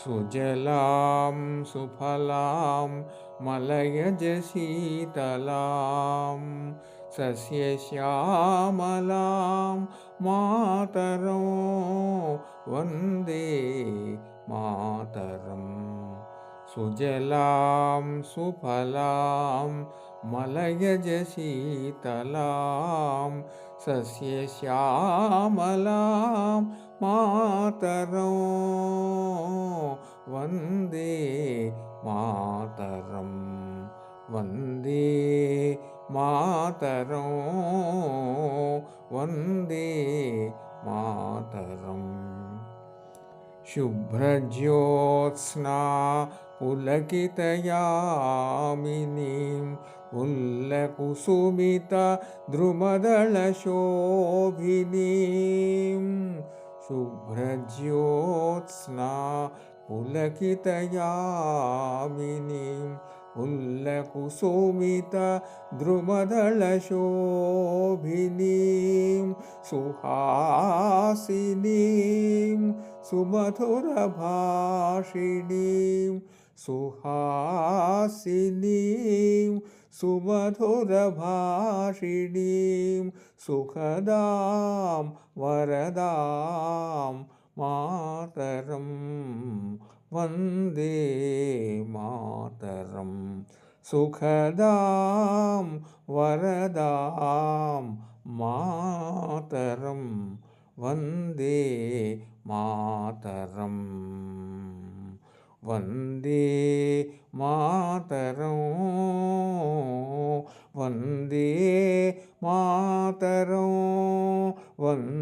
सुजलां सुफलां मलयजशीतलां सस्यश्यामलां मातरो वन्दे मातरं सुजलां सुफलां मलयजशीतलां सस्यश्यामलां मातरो വന്ദേ മാതരം. വന്ദേ മാതരോ. വന്ദേ മാതരം. ശുഭ്രജ്യോത്സ്നാ പുലകിതയാമിനീം ഉല്ലകുസുമിത ദ്രുമദളശോഭിനീം. पुलकितयामिनीं उल्लकुसुमितद्रुमदलशोभिनीं सुहासिनीं सुमधुरभाषिणीं सुहासिनीं सुमधुरभाषिणीं सुखदां वरदां मातरम् வந்தே மாதரம். சுகதாம் வரதாம் மாதரம். வந்தே மாதரம். வந்தே மாதரம் வந்தே மாதரம் வந்தே